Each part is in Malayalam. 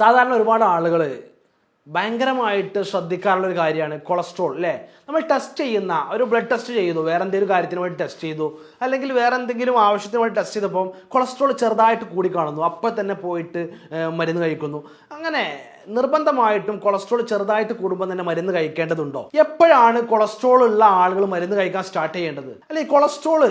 സാധാരണ ഒരുപാട് ആളുകൾ ഭയങ്കരമായിട്ട് ശ്രദ്ധിക്കാറുള്ള ഒരു കാര്യമാണ് കൊളസ്ട്രോൾ അല്ലേ നമ്മൾ ടെസ്റ്റ് ചെയ്യുന്ന ഒരു ബ്ലഡ് ടെസ്റ്റ് ചെയ്തു വേറെ എന്തെങ്കിലും കാര്യത്തിന് വേണ്ടി ടെസ്റ്റ് ചെയ്തു അല്ലെങ്കിൽ വേറെ എന്തെങ്കിലും ആവശ്യത്തിന് വേണ്ടി ടെസ്റ്റ് ചെയ്തപ്പം കൊളസ്ട്രോൾ ചെറുതായിട്ട് കൂടി കാണുന്നു അപ്പോൾ തന്നെ പോയിട്ട് മരുന്ന് കഴിക്കുന്നു. അങ്ങനെ നിർബന്ധമായിട്ടും കൊളസ്ട്രോൾ ചെറുതായിട്ട് കൂടുമ്പോൾ തന്നെ മരുന്ന് കഴിക്കേണ്ടതുണ്ടോ? എപ്പോഴാണ് കൊളസ്ട്രോൾ ഉള്ള ആളുകൾ മരുന്ന് കഴിക്കാൻ സ്റ്റാർട്ട് ചെയ്യേണ്ടത്? അല്ലെ കൊളസ്ട്രോൾ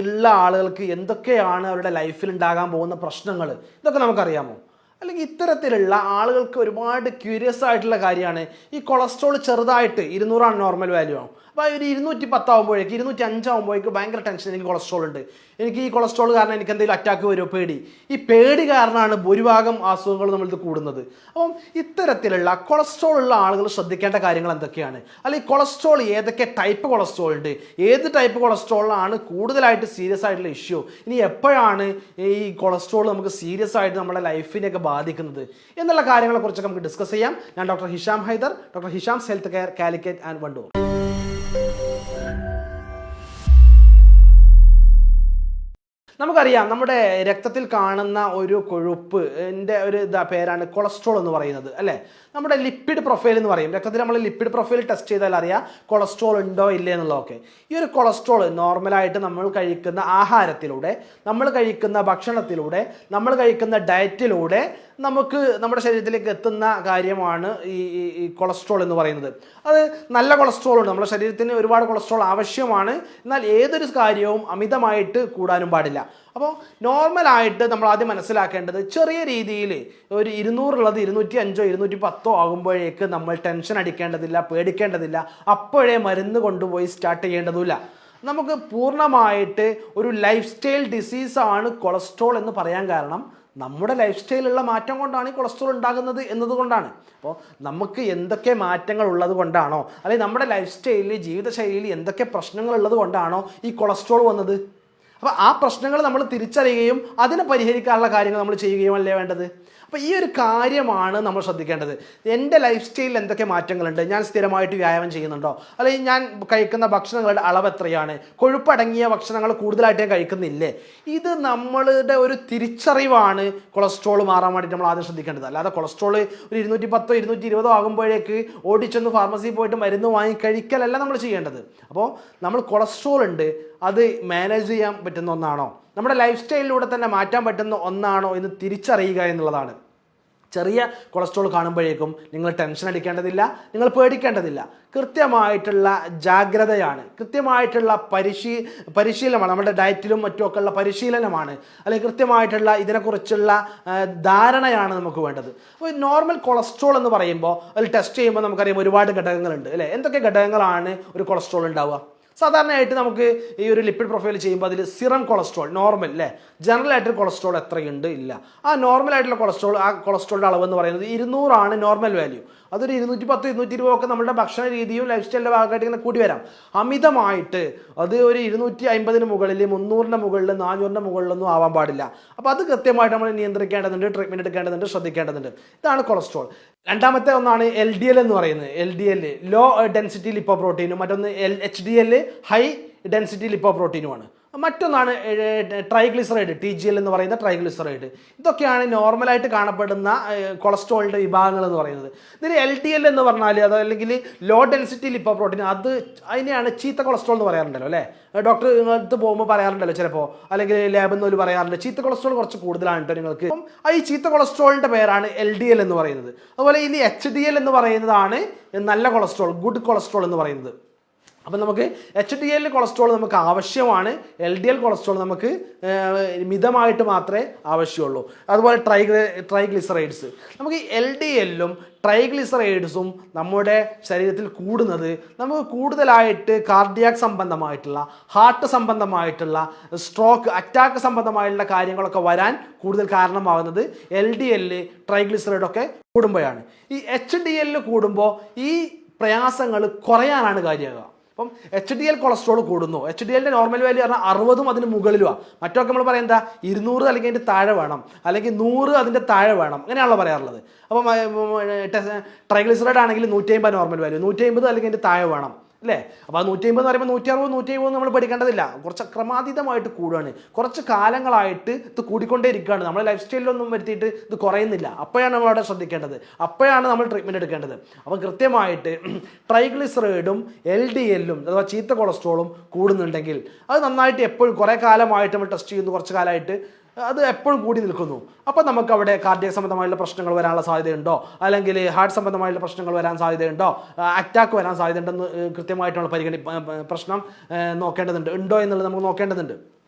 ഉള്ള ആളുകൾക്ക് എന്തൊക്കെയാണ് അവരുടെ ലൈഫിൽ ഉണ്ടാകാൻ പോകുന്ന പ്രശ്നങ്ങൾ? ഇതൊക്കെ നമുക്കറിയാമോ? അല്ലെങ്കിൽ ഇത്തരത്തിലുള്ള ആളുകൾക്ക് ഒരുപാട് ക്യൂരിയസ് ആയിട്ടുള്ള കാര്യമാണ്. ഈ കൊളസ്ട്രോൾ ചെറുതായിട്ട് ഇരുന്നൂറാണ് നോർമൽ വാല്യൂ ആണ് അപ്പോൾ ഒരു ഇരുന്നൂറ്റി പത്താവുമ്പോഴേക്ക് ഇരുന്നൂറ്റി അഞ്ചാവുമ്പോഴേക്ക് ഭയങ്കര ടെൻഷൻ എനിക്ക് കൊളസ്ട്രോൾ ഉണ്ട്. എനിക്ക് ഈ കൊളസ്ട്രോൾ കാരണം എനിക്ക് എന്തെങ്കിലും അറ്റാക്ക് വരുമോ? പേടി. ഈ പേടി കാരണമാണ് ഭൂരിഭാഗം അസുഖങ്ങൾ നമ്മളിത് കൂടുന്നത്. അപ്പം ഇത്തരത്തിലുള്ള കൊളസ്ട്രോൾ ഉള്ള ആളുകൾ ശ്രദ്ധിക്കേണ്ട കാര്യങ്ങൾ എന്തൊക്കെയാണ്? അല്ലെങ്കിൽ കൊളസ്ട്രോൾ ഏതൊക്കെ ടൈപ്പ് കൊളസ്ട്രോൾ ഉണ്ട്? ഏത് ടൈപ്പ് കൊളസ്ട്രോളാണ് കൂടുതലായിട്ട് സീരിയസ് ആയിട്ടുള്ള ഇഷ്യൂ ഇനി എപ്പോഴാണ് ഈ കൊളസ്ട്രോൾ നമുക്ക് സീരിയസ് ആയിട്ട് നമ്മുടെ ലൈഫിനെയൊക്കെ ബാധിക്കുന്നത്? എന്നുള്ള കാര്യങ്ങളെക്കുറിച്ചൊക്കെ നമുക്ക് ഡിസ്കസ് ചെയ്യാം. ഞാൻ doctor Hisham Haidar doctor Hisham health care Calicut and Wandoor. നമുക്കറിയാം നമ്മുടെ രക്തത്തിൽ കാണുന്ന ഒരു കൊഴുപ്പ് എന്റെ ഒരു ഇതാ പേരാണ് കൊളസ്ട്രോൾ എന്ന് പറയുന്നത് അല്ലേ? നമ്മുടെ ലിപ്പിഡ് പ്രൊഫൈൽ എന്ന് പറയും. രക്തത്തിൽ നമ്മൾ ലിപ്പിഡ് പ്രൊഫൈൽ ടെസ്റ്റ് ചെയ്താൽ അറിയാം കൊളസ്ട്രോൾ ഉണ്ടോ ഇല്ലേ എന്നുള്ളതൊക്കെ. ഈ ഒരു കൊളസ്ട്രോൾ നോർമലായിട്ട് നമ്മൾ കഴിക്കുന്ന ആഹാരത്തിലൂടെ നമ്മൾ കഴിക്കുന്ന ഭക്ഷണത്തിലൂടെ നമ്മൾ കഴിക്കുന്ന ഡയറ്റിലൂടെ നമുക്ക് നമ്മുടെ ശരീരത്തിലേക്ക് എത്തുന്ന കാര്യമാണ് ഈ ഈ- കൊളസ്ട്രോൾ എന്ന് പറയുന്നത്. അത് നല്ല കൊളസ്ട്രോൾ ഉണ്ട്. നമ്മുടെ ശരീരത്തിന് ഒരുപാട് കൊളസ്ട്രോൾ ആവശ്യമാണ്. എന്നാൽ ഏതൊരു കാര്യവും അമിതമായിട്ട് കൂടാനും പാടില്ല. അപ്പോൾ നോർമലായിട്ട് നമ്മൾ ആദ്യം മനസ്സിലാക്കേണ്ടത് ചെറിയ രീതിയിൽ ഒരു ഇരുന്നൂറുള്ളത് ഇരുന്നൂറ്റി അഞ്ചോ ഇരുന്നൂറ്റി പത്തോ ആകുമ്പോഴേക്ക് നമ്മൾ ടെൻഷൻ അടിക്കേണ്ടതില്ല പേടിക്കേണ്ടതില്ല. അപ്പോഴേ മരുന്ന് കൊണ്ടുപോയി സ്റ്റാർട്ട് ചെയ്യേണ്ടതുമില്ല. നമുക്ക് പൂർണമായിട്ട് ഒരു ലൈഫ് സ്റ്റൈൽ ഡിസീസാണ് കൊളസ്ട്രോൾ എന്ന് പറയാൻ കാരണം നമ്മുടെ ലൈഫ് സ്റ്റൈലുള്ള മാറ്റം കൊണ്ടാണ് ഈ കൊളസ്ട്രോൾ ഉണ്ടാകുന്നത് എന്നതുകൊണ്ടാണ് അപ്പോൾ നമുക്ക് എന്തൊക്കെ മാറ്റങ്ങൾ ഉള്ളത് കൊണ്ടാണോ അല്ലെങ്കിൽ നമ്മുടെ ലൈഫ് സ്റ്റൈലിൽ ജീവിതശൈലിയിൽ എന്തൊക്കെ പ്രശ്നങ്ങൾ ഉള്ളത് കൊണ്ടാണോ ഈ കൊളസ്ട്രോൾ വന്നത്? അപ്പോൾ ആ പ്രശ്നങ്ങൾ നമ്മൾ തിരിച്ചറിയുകയും അതിനെ പരിഹരിക്കാനുള്ള കാര്യങ്ങൾ നമ്മൾ ചെയ്യുകയും അല്ലേ വേണ്ടത്? അപ്പോൾ ഈ ഒരു കാര്യമാണ് നമ്മൾ ശ്രദ്ധിക്കേണ്ടത്. എന്റെ ലൈഫ് സ്റ്റൈലിൽ എന്തൊക്കെ മാറ്റങ്ങളുണ്ട്? ഞാൻ സ്ഥിരമായിട്ട് വ്യായാമം ചെയ്യുന്നുണ്ടോ? അല്ലെങ്കിൽ ഞാൻ കഴിക്കുന്ന ഭക്ഷണങ്ങളുടെ അളവ് എത്രയാണ്? കൊഴുപ്പടങ്ങിയ ഭക്ഷണങ്ങൾ കൂടുതലായിട്ട് ഞാൻ കഴിക്കുന്നില്ലേ? ഇത് നമ്മളുടെ ഒരു തിരിച്ചറിവാണ് കൊളസ്ട്രോൾ മാറാൻ വേണ്ടിയിട്ട് നമ്മൾ ആദ്യം ശ്രദ്ധിക്കേണ്ടത്. അല്ലാതെ കൊളസ്ട്രോൾ ഒരു ഇരുന്നൂറ്റി പത്തോ ഇരുന്നൂറ്റി ഇരുപതോ ആകുമ്പോഴേക്ക് ഓടിച്ചെന്ന് ഫാർമസിയിൽ പോയിട്ട് മരുന്ന് വാങ്ങി കഴിക്കലല്ല നമ്മൾ ചെയ്യേണ്ടത്. അപ്പോൾ നമ്മൾ കൊളസ്ട്രോൾ ഉണ്ട് അത് മാനേജ് ചെയ്യാൻ പറ്റുന്ന ഒന്നാണോ? നമ്മുടെ ലൈഫ് സ്റ്റൈലിലൂടെ തന്നെ മാറ്റാൻ പറ്റുന്ന ഒന്നാണോ എന്ന് തിരിച്ചറിയുക എന്നുള്ളതാണ്. ചെറിയ കൊളസ്ട്രോൾ കാണുമ്പോഴേക്കും നിങ്ങൾ ടെൻഷൻ അടിക്കേണ്ടതില്ല നിങ്ങൾ പേടിക്കേണ്ടതില്ല. കൃത്യമായിട്ടുള്ള ജാഗ്രതയാണ്. കൃത്യമായിട്ടുള്ള പരിശീ പരിശീലനമാണ്. നമ്മുടെ ഡയറ്റിലും മറ്റുമൊക്കെ ഉള്ള പരിശീലനമാണ്. അല്ലെങ്കിൽ കൃത്യമായിട്ടുള്ള ഇതിനെക്കുറിച്ചുള്ള ധാരണയാണ് നമുക്ക് വേണ്ടത്. അപ്പോൾ നോർമൽ കൊളസ്ട്രോൾ എന്ന് പറയുമ്പോൾ അതിൽ ടെസ്റ്റ് ചെയ്യുമ്പോൾ നമുക്കറിയാം ഒരുപാട് ഘടകങ്ങളുണ്ട് അല്ലേ? എന്തൊക്കെ ഘടകങ്ങളാണ് ഒരു കൊളസ്ട്രോൾ ഉണ്ടാവുക? സാധാരണയായിട്ട് നമുക്ക് ഈ ഒരു ലിപ്പിഡ് പ്രൊഫൈൽ ചെയ്യുമ്പോൾ അതിൽ സിറം കൊളസ്ട്രോൾ നോർമൽ അല്ലേ ജനറൽ ആയിട്ട് കൊളസ്ട്രോൾ എത്രയുണ്ട് ഇല്ല. ആ നോർമൽ ആയിട്ടുള്ള കൊളസ്ട്രോൾ ആ കൊളസ്ട്രോളിന്റെ അളവ് എന്ന് പറയുന്നത് ഇരുന്നൂറാണ് നോർമൽ വാല്യൂ അതൊരു ഇരുന്നൂറ്റി പത്ത് ഇരുന്നൂറ്റി ഇരുപത് ഒക്കെ നമ്മുടെ ഭക്ഷണ രീതിയും ലൈഫ് സ്റ്റൈലിന്റെ ഭാഗമായിട്ട് ഇങ്ങനെ കൂടി വരാം. അമിതമായിട്ട് അത് ഒരു ഇരുന്നൂറ്റി അമ്പതിന് മുകളിൽ മുന്നൂറിന്റെ മുകളിൽ നാനൂറിന്റെ മുകളിലൊന്നും ആവാൻ പാടില്ല. അപ്പോൾ അത് കൃത്യമായിട്ട് നമ്മൾ നിയന്ത്രിക്കേണ്ടതുണ്ട് ട്രീറ്റ്മെന്റ് എടുക്കേണ്ടതുണ്ട് ശ്രദ്ധിക്കേണ്ടതുണ്ട്. ഇതാണ് കൊളസ്ട്രോൾ രണ്ടാമത്തെ ഒന്നാണ് എൽ ഡി എൽ എന്ന് പറയുന്നത്. L D L low density lipo പ്രോട്ടീനും മറ്റൊന്ന് L H D L high density lipo പ്രോട്ടീനുമാണ് മറ്റൊന്നാണ് ട്രൈഗ്ലിസറൈഡ് ടി ജി എൽ എന്ന് പറയുന്ന ട്രൈഗ്ലിസറൈഡ്. ഇതൊക്കെയാണ് നോർമലായിട്ട് കാണപ്പെടുന്ന കൊളസ്ട്രോളിന്റെ വിഭാഗങ്ങൾ എന്ന് പറയുന്നത്. ഇതിൽ എൽ ടി എൽ എന്ന് പറഞ്ഞാൽ അത് അല്ലെങ്കിൽ ലോ ഡെൻസിറ്റി ലിപ്പോ പ്രോട്ടീൻ അത് അതിനെയാണ് ചീത്ത കൊളസ്ട്രോൾ എന്ന് പറയാറുണ്ടല്ലോ അല്ലേ? ഡോക്ടർ അടുത്ത് പോകുമ്പോൾ പറയാറുണ്ടല്ലോ ചിലപ്പോൾ അല്ലെങ്കിൽ ലാബിൽ നിന്ന് ഒരു പറയാറുണ്ട് ചീത്ത കൊളസ്ട്രോൾ കുറച്ച് കൂടുതലാണ് കേട്ടോ നിങ്ങൾക്ക്. അപ്പം ഈ ചീത്ത കൊളസ്ട്രോളിന്റെ പേരാണ് എൽ ഡി എൽ എന്ന് പറയുന്നത്. അതുപോലെ ഇനി എച്ച് ഡി എൽ എന്ന് പറയുന്നതാണ് നല്ല കൊളസ്ട്രോൾ ഗുഡ് കൊളസ്ട്രോൾ എന്ന് പറയുന്നത്. അപ്പം നമുക്ക് എച്ച് ഡി എൽ കൊളസ്ട്രോൾ നമുക്ക് ആവശ്യമാണ്. എൽ ഡി എൽ കൊളസ്ട്രോൾ നമുക്ക് മിതമായിട്ട് മാത്രമേ ആവശ്യമുള്ളൂ. അതുപോലെ ട്രൈഗ്ലി ട്രൈഗ്ലിസറൈഡ്സ് നമുക്ക് എൽ ഡി എല്ലും ട്രൈഗ്ലിസറൈഡ്സും നമ്മുടെ ശരീരത്തിൽ കൂടുന്നത് നമുക്ക് കൂടുതലായിട്ട് കാർഡിയാക് സംബന്ധമായിട്ടുള്ള ഹാർട്ട് സംബന്ധമായിട്ടുള്ള സ്ട്രോക്ക് അറ്റാക്ക് സംബന്ധമായിട്ടുള്ള കാര്യങ്ങളൊക്കെ വരാൻ കൂടുതൽ കാരണമാകുന്നത് എൽ ഡി എല്ല് ട്രൈഗ്ലിസറൈഡൊക്കെ കൂടുമ്പോഴാണ്. ഈ എച്ച് ഡി എല്ല് കൂടുമ്പോൾ ഈ പ്രയാസങ്ങൾ കുറയാനാണ് കാര്യമാകുക അപ്പം എച്ച് ഡി എൽ കൊളസ്ട്രോൾ കൂടുന്നു. എച്ച് ഡി എല്ലിന്റെ നോർമൽ വാല്യൂ പറഞ്ഞാൽ അറുപതും അതിന് മുകളിലുമാണ് മറ്റൊക്കെ നമ്മൾ പറയാം എന്താ? ഇരുന്നൂറ് അല്ലെങ്കിൽ അതിന്റെ താഴെ വേണം. അല്ലെങ്കിൽ നൂറ് അതിന്റെ താഴെ വേണം. അങ്ങനെയാണല്ലോ പറയാറുള്ളത്. അപ്പം ട്രൈഗ്ലിസറൈഡ് ആണെങ്കിൽ നൂറ്റി അമ്പത് നോർമൽ വാല്യൂ നൂറ്റി അമ്പത് അല്ലെങ്കിൽ അതിന്റെ താഴെ വേണം. അല്ലേ അപ്പോൾ ആ നൂറ്റി അമ്പത് എന്ന് പറയുമ്പോൾ നൂറ്റി അറുപത് നൂറ്റി അമ്പത് നമ്മൾ പഠിക്കേണ്ടതില്ല. കുറച്ച് ക്രമാതീതമായിട്ട് കൂടുകയാണ് കുറച്ച് കാലങ്ങളായിട്ട് ഇത് കൂടിക്കൊണ്ടേ ഇരിക്കുകയാണ് നമ്മൾ ലൈഫ് സ്റ്റൈലിലൊന്നും വരുത്തിയിട്ട് ഇത് കുറയുന്നില്ല. അപ്പോഴാണ് നമ്മൾ അവിടെ ശ്രദ്ധിക്കേണ്ടത്. അപ്പോഴാണ് നമ്മൾ ട്രീറ്റ്മെന്റ് എടുക്കേണ്ടത്. അപ്പോൾ കൃത്യമായിട്ട് ട്രൈഗ്ലിസറൈഡും എൽ ഡി എല്ലും അഥവാ ചീത്ത കൊളസ്ട്രോളും കൂടുന്നുണ്ടെങ്കിൽ അത് നന്നായിട്ട് എപ്പോഴും കുറേ കാലമായിട്ട് നമ്മൾ ടെസ്റ്റ് ചെയ്യുന്നു. കുറച്ച് കാലമായിട്ട് അത് എപ്പോഴും കൂടി നിൽക്കുന്നു. അപ്പോൾ നമുക്ക് അവിടെ കാർഡിയക് സംബന്ധമായുള്ള പ്രശ്നങ്ങൾ വരാനുള്ള സാധ്യതയുണ്ടോ? അല്ലെങ്കിൽ ഹാർട്ട് സംബന്ധമായുള്ള പ്രശ്നങ്ങൾ വരാൻ സാധ്യതയുണ്ടോ? അറ്റാക്ക് വരാൻ സാധ്യതയുണ്ടെന്ന് കൃത്യമായിട്ടുള്ള കൃത്യമായിട്ട് പരിഗണി പ്രശ്നം നോക്കേണ്ടതുണ്ട്. ഉണ്ടോ എന്നുള്ളത് നമുക്ക് നോക്കേണ്ടതുണ്ട്.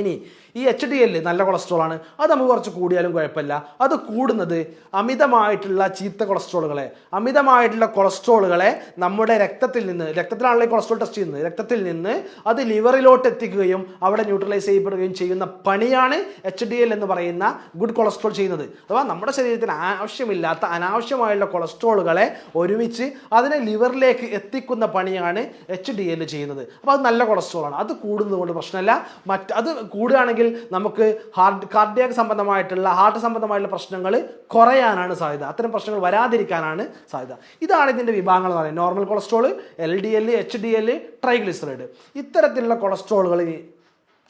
ഇനി ഈ എച്ച് ഡി എല്ല് നല്ല കൊളസ്ട്രോൾ ആണ്. അത് നമുക്ക് കുറച്ച് കൂടിയാലും കുഴപ്പമില്ല. അത് കൂടുന്നത് അമിതമായിട്ടുള്ള ചീത്ത കൊളസ്ട്രോളുകളെ അമിതമായിട്ടുള്ള കൊളസ്ട്രോളുകളെ നമ്മുടെ രക്തത്തിൽ നിന്ന് രക്തത്തിലാണല്ലോ കൊളസ്ട്രോൾ ടെസ്റ്റ് ചെയ്യുന്നത്. രക്തത്തിൽ നിന്ന് അത് ലിവറിലോട്ട് എത്തിക്കുകയും അവിടെ ന്യൂട്രലൈസ് ചെയ്യപ്പെടുകയും ചെയ്യുന്ന പണിയാണ് എച്ച് ഡി എൽ എന്ന് പറയുന്ന ഗുഡ് കൊളസ്ട്രോൾ ചെയ്യുന്നത്. അഥവാ നമ്മുടെ ശരീരത്തിന് ആവശ്യമില്ലാത്ത അനാവശ്യമായുള്ള കൊളസ്ട്രോളുകളെ ഒരുമിച്ച് അതിനെ ലിവറിലേക്ക് എത്തിക്കുന്ന പണിയാണ് എച്ച് ഡി എൽ ചെയ്യുന്നത്. അപ്പോൾ അത് നല്ല കൊളസ്ട്രോൾ ആണ്. അത് കൂടുന്നത് കൊണ്ട് പ്രശ്നമല്ല. മറ്റ് അത് കൂടുകയാണെങ്കിൽ നമുക്ക് ഹാർട്ട് കാർഡിയാക് സംബന്ധമായിട്ടുള്ള ഹാർട്ട് സംബന്ധമായിട്ടുള്ള പ്രശ്നങ്ങൾ കുറയാനാണ് സാധ്യത. അത്തരം പ്രശ്നങ്ങൾ വരാതിരിക്കാനാണ് സാധ്യത. ഇതാണ് ഇതിന്റെ വിഭാഗങ്ങൾ എന്ന് പറയുന്നത്. Normal cholesterol L D L H D L triglyceride ഇത്തരത്തിലുള്ള കൊളസ്ട്രോളുകൾ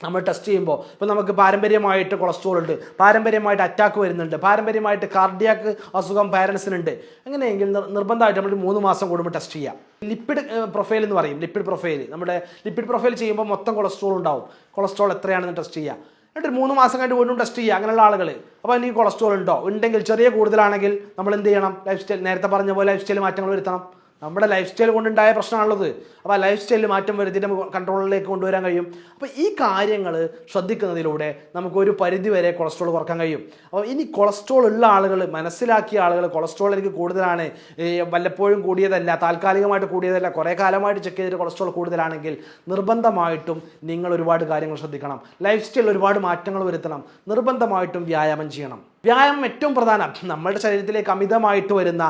നമ്മൾ ടെസ്റ്റ് ചെയ്യുമ്പോൾ ഇപ്പോൾ നമുക്ക് പാരമ്പര്യമായിട്ട് കൊളസ്ട്രോൾ ഉണ്ട് പാരമ്പര്യമായിട്ട് അറ്റാക്ക് വരുന്നുണ്ട് പാരമ്പര്യമായിട്ട് കാർഡിയാക്ക് അസുഖം പാരൻസിനുണ്ട് അങ്ങനെയെങ്കിൽ നിർ- നിർബന്ധമായിട്ട് നമ്മൾ മൂന്ന് മാസം കൂടുമ്പോൾ ടെസ്റ്റ് ചെയ്യാം. ലിപ്പിഡ് പ്രൊഫൈൽ എന്ന് പറയും ലിപ്പിഡ് പ്രൊഫൈൽ നമ്മുടെ ലിപ്പിഡ് പ്രൊഫൈൽ ചെയ്യുമ്പോൾ മൊത്തം കൊളസ്ട്രോൾ ഉണ്ടാവും. കൊളസ്ട്രോൾ എത്രയാണെന്ന് ടെസ്റ്റ് ചെയ്യുക എന്നിട്ട് മൂന്ന് മാസം കഴിഞ്ഞ് വീണ്ടും ടെസ്റ്റ് ചെയ്യുക അങ്ങനെയുള്ള ആളുകൾ അപ്പോൾ എനിക്ക് കൊളസ്ട്രോൾ ഉണ്ടോ? ഉണ്ടെങ്കിൽ ചെറിയ കൂടുതലാണെങ്കിൽ നമ്മൾ എന്ത് ചെയ്യണം? ലൈഫ് സ്റ്റൈൽ നേരത്തെ പറഞ്ഞ പോലെ ലൈഫ് സ്റ്റൈൽ മാറ്റങ്ങൾ വരുത്തണം. നമ്മുടെ ലൈഫ് സ്റ്റൈൽ കൊണ്ടുണ്ടായ പ്രശ്നമാണുള്ളത്. അപ്പോൾ ആ ലൈഫ് സ്റ്റൈലിൽ മാറ്റം വരുത്തിയിട്ട് നമുക്ക് കൺട്രോളിലേക്ക് കൊണ്ടുവരാൻ കഴിയും. അപ്പോൾ ഈ കാര്യങ്ങൾ ശ്രദ്ധിക്കുന്നതിലൂടെ നമുക്ക് ഒരു പരിധി വരെ കൊളസ്ട്രോൾ കുറയ്ക്കാൻ കഴിയും. അപ്പോൾ ഇനി കൊളസ്ട്രോൾ ഉള്ള ആളുകൾ മനസ്സിലാക്കിയ ആളുകൾ കൊളസ്ട്രോൾ എനിക്ക് കൂടുതലാണ് വല്ലപ്പോഴും കൂടിയതല്ല താൽക്കാലികമായിട്ട് കൂടിയതല്ല കുറേ കാലമായിട്ട് ചെക്ക് ചെയ്തിട്ട് കൊളസ്ട്രോൾ കൂടുതലാണെങ്കിൽ നിർബന്ധമായിട്ടും നിങ്ങൾ ഒരുപാട് കാര്യങ്ങൾ ശ്രദ്ധിക്കണം. ലൈഫ് സ്റ്റൈലിൽ ഒരുപാട് മാറ്റങ്ങൾ വരുത്തണം. നിർബന്ധമായിട്ടും വ്യായാമം ചെയ്യണം. വ്യായാമം ഏറ്റവും പ്രധാനം. നമ്മുടെ ശരീരത്തിലേക്ക് അമിതമായിട്ട് വരുന്ന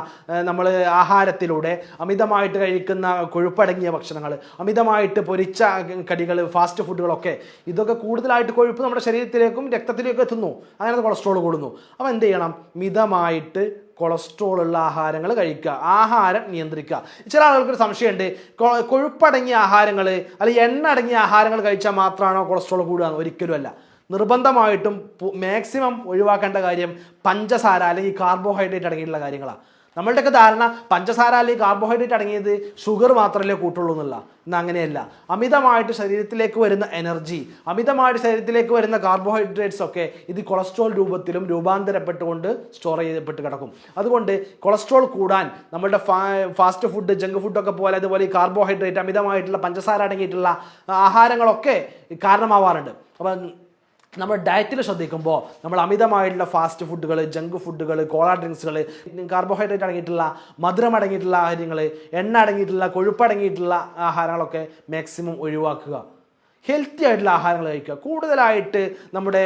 നമ്മൾ ആഹാരത്തിലൂടെ അമിതമായിട്ട് കഴിക്കുന്ന കൊഴുപ്പടങ്ങിയ ഭക്ഷണങ്ങൾ അമിതമായിട്ട് പൊരിച്ച കടികൾ ഫാസ്റ്റ് ഫുഡുകളൊക്കെ ഇതൊക്കെ കൂടുതലായിട്ട് കൊഴുപ്പ് നമ്മുടെ ശരീരത്തിലേക്കും രക്തത്തിലേക്കും എത്തുന്നു. അങ്ങനെ കൊളസ്ട്രോൾ കൂടുന്നു. അപ്പോൾ എന്ത് ചെയ്യണം? മിതമായിട്ട് കൊളസ്ട്രോൾ ഉള്ള ആഹാരങ്ങൾ കഴിക്കുക. ആഹാരം നിയന്ത്രിക്കുക. ചില ആളുകൾക്ക് ഒരു സംശയമുണ്ട് കൊഴുപ്പടങ്ങിയ ആഹാരങ്ങൾ അല്ലെങ്കിൽ എണ്ണ അടങ്ങിയ ആഹാരങ്ങൾ കഴിച്ചാൽ മാത്രമാണോ കൊളസ്ട്രോൾ കൂടുക ഒരിക്കലും ഒരിക്കലുമല്ല നിർബന്ധമായിട്ടും മാക്സിമം ഒഴിവാക്കേണ്ട കാര്യം പഞ്ചസാര അല്ലെങ്കിൽ കാർബോഹൈഡ്രേറ്റ് അടങ്ങിയിട്ടുള്ള കാര്യങ്ങളാണ് നമ്മളുടെയൊക്കെ ധാരണ പഞ്ചസാര അല്ലെങ്കിൽ കാർബോഹൈഡ്രേറ്റ് അടങ്ങിയത് ഷുഗർ മാത്രമല്ലേ കൂട്ടുള്ളൂ എന്നുള്ള. ഇന്ന് അങ്ങനെയല്ല. അമിതമായിട്ട് ശരീരത്തിലേക്ക് വരുന്ന എനർജി അമിതമായിട്ട് ശരീരത്തിലേക്ക് വരുന്ന കാർബോഹൈഡ്രേറ്റ്സ് ഒക്കെ ഇത് കൊളസ്ട്രോൾ രൂപത്തിലും രൂപാന്തരപ്പെട്ടുകൊണ്ട് സ്റ്റോർ ചെയ്യപ്പെട്ട് കിടക്കും. അതുകൊണ്ട് കൊളസ്ട്രോൾ കൂടാൻ നമ്മളുടെ ഫാസ്റ്റ് ഫുഡ് ജങ്ക് ഫുഡൊക്കെ പോലെ അതുപോലെ ഈ കാർബോഹൈഡ്രേറ്റ് അമിതമായിട്ടുള്ള പഞ്ചസാര അടങ്ങിയിട്ടുള്ള ആഹാരങ്ങളൊക്കെ കാരണമാവാറുണ്ട്. അപ്പം നമ്മൾ ഡയറ്റിൽ ശ്രദ്ധിക്കുമ്പോൾ നമ്മൾ അമിതമായിട്ടുള്ള ഫാസ്റ്റ് ഫുഡുകൾ ജങ്ക് ഫുഡുകൾ കോള ഡ്രിങ്ക്സുകൾ കാർബോഹൈഡ്രേറ്റ് അടങ്ങിയിട്ടുള്ള മധുരം അടങ്ങിയിട്ടുള്ള ആഹാരങ്ങൾ എണ്ണ അടങ്ങിയിട്ടുള്ള കൊഴുപ്പ് അടങ്ങിയിട്ടുള്ള ആഹാരങ്ങളൊക്കെ മാക്സിമം ഒഴിവാക്കുക. ഹെൽത്തി ആയിട്ടുള്ള ആഹാരങ്ങൾ കഴിക്കുക. കൂടുതലായിട്ട് നമ്മുടെ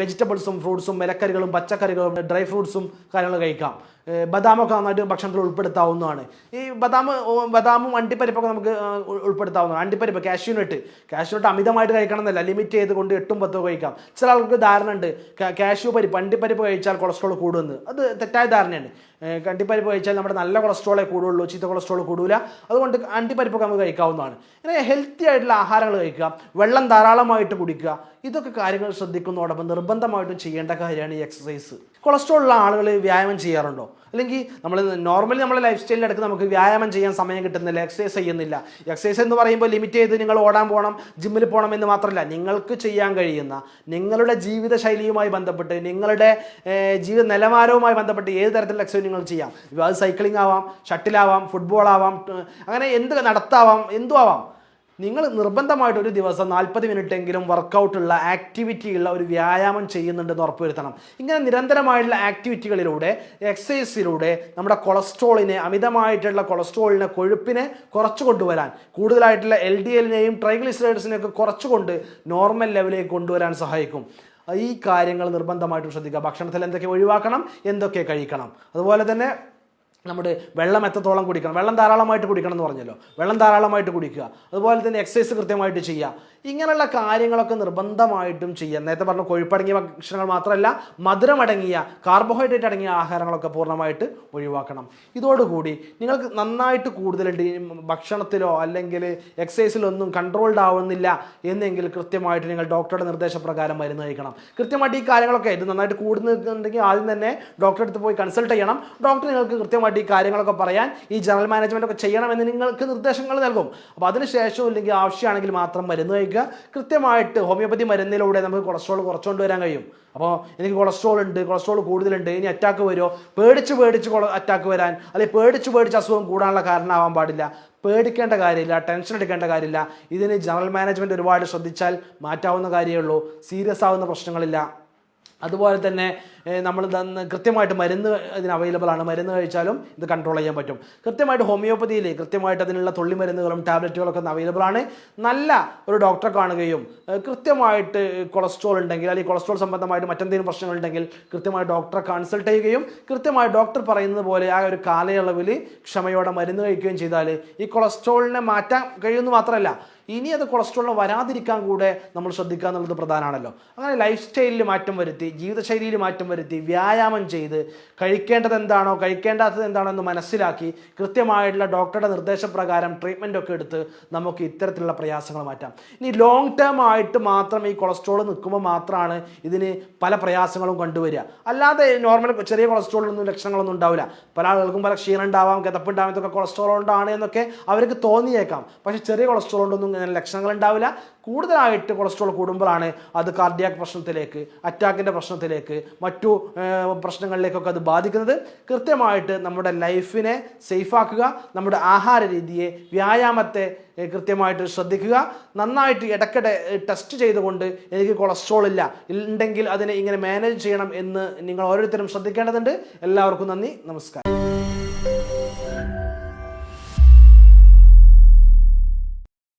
വെജിറ്റബിൾസും ഫ്രൂട്ട്സും ഇലക്കറികളും പച്ചക്കറികളും ഡ്രൈ ഫ്രൂട്ട്സും കാര്യങ്ങൾ കഴിക്കാം. ബദാമൊക്കെ നന്നായിട്ട് ഭക്ഷണത്തിൽ ഉൾപ്പെടുത്താവുന്നതാണ്. ഈ ബദാം ബദാമും അണ്ടിപ്പരിപ്പൊക്കെ നമുക്ക് ഉൾപ്പെടുത്താവുന്നതാണ്. അണ്ടിപ്പരിപ്പ് കാഷ്യൂനട്ട് കാഷ്യൂനട്ട് അമിതമായിട്ട് കഴിക്കണം എന്നല്ല ലിമിറ്റ് ചെയ്തുകൊണ്ട് എട്ടും പത്തോ കഴിക്കാം. ചില ആൾക്ക് ധാരണ ഉണ്ട് കാഷ്യൂ പരിപ്പ് അണ്ടിപ്പരിപ്പ് കഴിച്ചാൽ കൊളസ്ട്രോൾ കൂടുമെന്ന്. അത് തെറ്റായ ധാരണയാണ്. അണ്ടിപ്പരിപ്പ് കഴിച്ചാൽ നമ്മുടെ നല്ല കൊളസ്ട്രോളേ കൂടുള്ളൂ ചീത്ത കൊളസ്ട്രോൾ കൂടില്ല അതുകൊണ്ട് അണ്ടിപ്പരിപ്പൊക്കെ നമുക്ക് കഴിക്കാവുന്നതാണ്. ഇങ്ങനെ ഹെൽത്തി ആയിട്ടുള്ള ആഹാരങ്ങൾ കഴിക്കുക വെള്ളം ധാരാളമായിട്ട് കുടിക്കുക ഇതൊക്കെ കാര്യങ്ങൾ ശ്രദ്ധിക്കുന്നതോടൊപ്പം നിർബന്ധമായിട്ടും ചെയ്യേണ്ട കാര്യമാണ് ഈ എക്സസൈസ് കൊളസ്ട്രോൾ ഉള്ള ആളുകൾ വ്യായാമം ചെയ്യാറുണ്ടോ? അല്ലെങ്കിൽ നമ്മൾ നോർമലി നമ്മുടെ ലൈഫ് അടുത്ത് നമുക്ക് വ്യായാമം ചെയ്യാൻ സമയം കിട്ടുന്നില്ല എക്സസൈസ് ചെയ്യുന്നില്ല. എക്സസൈസ് എന്ന് പറയുമ്പോൾ ലിമിറ്റ് ചെയ്ത് നിങ്ങൾ ഓടാൻ പോകണം ജിമ്മിൽ പോകണം എന്ന് മാത്രമല്ല നിങ്ങൾക്ക് ചെയ്യാൻ കഴിയുന്ന നിങ്ങളുടെ ജീവിത ശൈലിയുമായി ബന്ധപ്പെട്ട് നിങ്ങളുടെ ജീവിത നിലവാരവുമായി ബന്ധപ്പെട്ട് ഏത് തരത്തിലുള്ള എക്സസൈസ് നിങ്ങൾ ചെയ്യാം? അത് സൈക്ലിംഗ് ആവാം ഷട്ടിലാവാം ഫുട്ബോൾ ആവാം അങ്ങനെ എന്ത് നടത്താവാം എന്തും ആവാം. നിങ്ങൾ നിർബന്ധമായിട്ട് ഒരു ദിവസം നാൽപ്പത് മിനിറ്റ് എങ്കിലും വർക്കൗട്ടുള്ള ആക്ടിവിറ്റി ഉള്ള ഒരു വ്യായാമം ചെയ്യുന്നുണ്ടെന്ന് ഉറപ്പുവരുത്തണം. ഇങ്ങനെ നിരന്തരമായിട്ടുള്ള ആക്ടിവിറ്റികളിലൂടെ എക്സസൈസിലൂടെ നമ്മുടെ കൊളസ്ട്രോളിനെ അമിതമായിട്ടുള്ള കൊളസ്ട്രോളിനെ കൊഴുപ്പിനെ കുറച്ചു കൊണ്ടുവരാൻ കൂടുതലായിട്ടുള്ള എൽ ഡി എല്ലിനെയും ട്രൈഗ്ലിസറൈഡ്സിനെയൊക്കെ കുറച്ചുകൊണ്ട് നോർമൽ ലെവലിലേക്ക് കൊണ്ടുവരാൻ സഹായിക്കും. ഈ കാര്യങ്ങൾ നിർബന്ധമായിട്ടും ശ്രദ്ധിക്കുക. ഭക്ഷണത്തിൽ എന്തൊക്കെ ഒഴിവാക്കണം എന്തൊക്കെ കഴിക്കണം. അതുപോലെ തന്നെ നമ്മുടെ വെള്ളം എത്രത്തോളം കുടിക്കണം? വെള്ളം ധാരാളമായിട്ട് കുടിക്കണം എന്ന് പറഞ്ഞല്ലോ. വെള്ളം ധാരാളമായിട്ട് കുടിക്കുക. അതുപോലെ തന്നെ എക്സസൈസ് കൃത്യമായിട്ട് ചെയ്യുക. ഇങ്ങനെയുള്ള കാര്യങ്ങളൊക്കെ നിർബന്ധമായിട്ടും ചെയ്യാം. നേരത്തെ പറഞ്ഞ കൊഴുപ്പടങ്ങിയ ഭക്ഷണങ്ങൾ മാത്രമല്ല മധുരമടങ്ങിയ കാർബോഹൈഡ്രേറ്റ് അടങ്ങിയ ആഹാരങ്ങളൊക്കെ പൂർണമായിട്ട് ഒഴിവാക്കണം. ഇതോടുകൂടി നിങ്ങൾക്ക് നന്നായിട്ട് കൂടുതൽ ഭക്ഷണത്തിലോ അല്ലെങ്കിൽ എക്സസൈസിലോ ഒന്നും കൺട്രോൾഡ് ആവുന്നില്ല എന്നെങ്കിൽ കൃത്യമായിട്ട് നിങ്ങൾ ഡോക്ടറുടെ നിർദ്ദേശപ്രകാരം മരുന്ന് കഴിക്കണം. കൃത്യമായിട്ട് ഈ കാര്യങ്ങളൊക്കെ ഇത് നന്നായിട്ട് കൂടുന്നുണ്ടെങ്കിൽ ആദ്യം തന്നെ ഡോക്ടറെ അടുത്ത് പോയി കൺസൾട്ട് ചെയ്യണം. ഡോക്ടർ നിങ്ങൾക്ക് കൃത്യമായിട്ട് ഈ കാര്യങ്ങളൊക്കെ പറയാൻ ഈ ജനറൽ മാനേജ്മെന്റ് ഒക്കെ ചെയ്യണമെന്ന് നിങ്ങൾക്ക് നിർദ്ദേശങ്ങൾ നൽകും. അപ്പോൾ അതിനുശേഷം ഇല്ലെങ്കിൽ ആവശ്യമാണെങ്കിൽ മാത്രം മരുന്ന് കഴിക്കുക. കൃത്യമായിട്ട് ഹോമിയോപ്പതി മരുന്നിലൂടെ നമുക്ക് കൊളസ്ട്രോൾ കുറച്ചുകൊണ്ട് വരാൻ കഴിയും. അപ്പോൾ എനിക്ക് കൊളസ്ട്രോൾ ഉണ്ട് കൊളസ്ട്രോൾ കൂടുതലുണ്ട് ഇനി അറ്റാക്ക് വരുമോ? പേടിച്ച് പേടിച്ച് അറ്റാക്ക് വരാൻ അല്ലെങ്കിൽ പേടിച്ച് പേടിച്ച് അസുഖം കൂടാനുള്ള കാരണമാവാൻ പാടില്ല. പേടിക്കേണ്ട കാര്യമില്ല ടെൻഷൻ എടുക്കേണ്ട കാര്യമില്ല. ഇതിന് ജനറൽ മാനേജ്മെന്റ് ഒരുപാട് ശ്രദ്ധിച്ചാൽ മാറ്റാവുന്ന കാര്യമേ ഉള്ളൂ. സീരിയസ് ആവുന്ന പ്രശ്നങ്ങളില്ല. അതുപോലെ തന്നെ നമ്മൾ കൃത്യമായിട്ട് മരുന്ന് ഇതിന് അവൈലബിൾ ആണ്. മരുന്ന് കഴിച്ചാലും ഇത് കൺട്രോൾ ചെയ്യാൻ പറ്റും. കൃത്യമായിട്ട് ഹോമിയോപ്പതിയിൽ കൃത്യമായിട്ട് അതിനുള്ള തുള്ളി മരുന്നുകളും ടാബ്ലറ്റുകളൊക്കെ അവൈലബിൾ ആണ്. നല്ല ഒരു ഡോക്ടറെ കാണുകയും കൃത്യമായിട്ട് കൊളസ്ട്രോൾ ഉണ്ടെങ്കിൽ അല്ലെങ്കിൽ കൊളസ്ട്രോൾ സംബന്ധമായിട്ട് മറ്റെന്തെങ്കിലും പ്രശ്നങ്ങൾ ഉണ്ടെങ്കിൽ കൃത്യമായി ഡോക്ടറെ കൺസൾട്ട് ചെയ്യുകയും കൃത്യമായി ഡോക്ടർ പറയുന്നത് പോലെ ആ ഒരു കാലയളവിൽ ക്ഷമയോടെ മരുന്ന് കഴിക്കുകയും ചെയ്താൽ ഈ കൊളസ്ട്രോളിനെ മാറ്റാൻ കഴിയുമെന്ന് മാത്രമല്ല ഇനി അത് കൊളസ്ട്രോളിന് വരാതിരിക്കാൻ കൂടെ നമ്മൾ ശ്രദ്ധിക്കുക എന്നുള്ളത് പ്രധാനമാണല്ലോ. അങ്ങനെ ലൈഫ് സ്റ്റൈലിൽ മാറ്റം വരുത്തി ജീവിതശൈലിയിൽ മാറ്റം വരുത്തി വ്യായാമം ചെയ്ത് കഴിക്കേണ്ടത് എന്താണോ കഴിക്കേണ്ടാത്തത് എന്താണോ എന്ന് മനസ്സിലാക്കി കൃത്യമായിട്ടുള്ള ഡോക്ടറുടെ നിർദ്ദേശപ്രകാരം ട്രീറ്റ്മെന്റ് ഒക്കെ എടുത്ത് നമുക്ക് ഇത്തരത്തിലുള്ള പ്രയാസങ്ങൾ മാറ്റാം. ഇനി ലോങ് ടേം ആയിട്ട് മാത്രം ഈ കൊളസ്ട്രോൾ നിൽക്കുമ്പോൾ മാത്രമാണ് ഇതിന് പല പ്രയാസങ്ങളും കണ്ടുവരിക. അല്ലാതെ നോർമൽ ചെറിയ കൊളസ്ട്രോളിനൊന്നും ലക്ഷണങ്ങളൊന്നും ഉണ്ടാവില്ല. പല ആളുകൾക്കും പല ക്ഷീണം ഉണ്ടാവാം കിതപ്പുണ്ടാവാം ഇതൊക്കെ കൊളസ്ട്രോൾ കൊണ്ടാണ് എന്നൊക്കെ അവർക്ക് തോന്നിയേക്കാം. പക്ഷേ ചെറിയ കൊളസ്ട്രോൾ കൊണ്ടൊന്നും ഇങ്ങനെ ലക്ഷണങ്ങൾ ഉണ്ടാവില്ല. കൂടുതലായിട്ട് കൊളസ്ട്രോൾ കൂടുമ്പോഴാണ് അത് കാർഡിയാക് പ്രശ്നത്തിലേക്ക് അറ്റാക്കിന്റെ പ്രശ്നത്തിലേക്ക് മറ്റു ഏർ, പ്രശ്നങ്ങളിലേക്കൊക്കെ അത് ബാധിക്കുന്നത്. കൃത്യമായിട്ട് നമ്മുടെ ലൈഫിനെ സേഫാക്കുക നമ്മുടെ ആഹാര രീതിയെ വ്യായാമത്തെ കൃത്യമായിട്ട് ശ്രദ്ധിക്കുക. നന്നായിട്ട് ഇടയ്ക്കിടെ ടെസ്റ്റ് ചെയ്തുകൊണ്ട് എനിക്ക് കൊളസ്ട്രോൾ ഇല്ല. ഉണ്ടെങ്കിൽ അതിനെ ഇങ്ങനെ മാനേജ് ചെയ്യണം എന്ന് നിങ്ങൾ ഓരോരുത്തരും ശ്രദ്ധിക്കേണ്ടതുണ്ട്. എല്ലാവർക്കും നന്ദി. നമസ്കാരം.